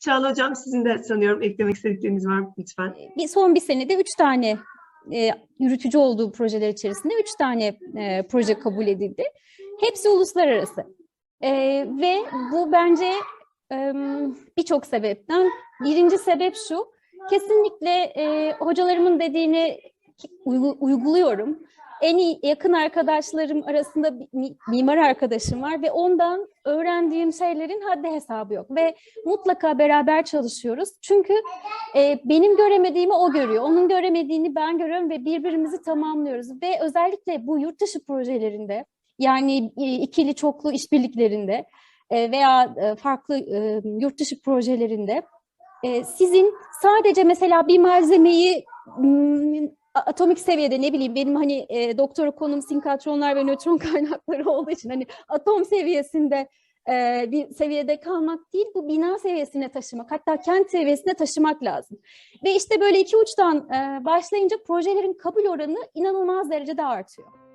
Çağla Hocam sizin de sanıyorum eklemek istedikleriniz var lütfen. bir son bir senede üç tane e, yürütücü olduğu projeler içerisinde üç tane e, proje kabul edildi. Hepsi uluslararası. E, ve bu bence e, birçok sebepten. Birinci sebep şu, kesinlikle e, hocalarımın dediğini uygu- uyguluyorum. En iyi yakın arkadaşlarım arasında bir mi- mimar arkadaşım var ve ondan öğrendiğim şeylerin haddi hesabı yok. Ve mutlaka beraber çalışıyoruz. Çünkü e, benim göremediğimi o görüyor, onun göremediğini ben görüyorum ve birbirimizi tamamlıyoruz. Ve özellikle bu yurt dışı projelerinde, yani e, ikili çoklu işbirliklerinde e, veya e, farklı e, yurt dışı projelerinde e, sizin sadece mesela bir malzemeyi atomik seviyede ne bileyim benim hani e, doktora konum sinkratronlar ve nötron kaynakları olduğu için hani atom seviyesinde e, bir seviyede kalmak değil bu bina seviyesine taşımak hatta kent seviyesine taşımak lazım. Ve işte böyle iki uçtan e, başlayınca projelerin kabul oranı inanılmaz derecede artıyor.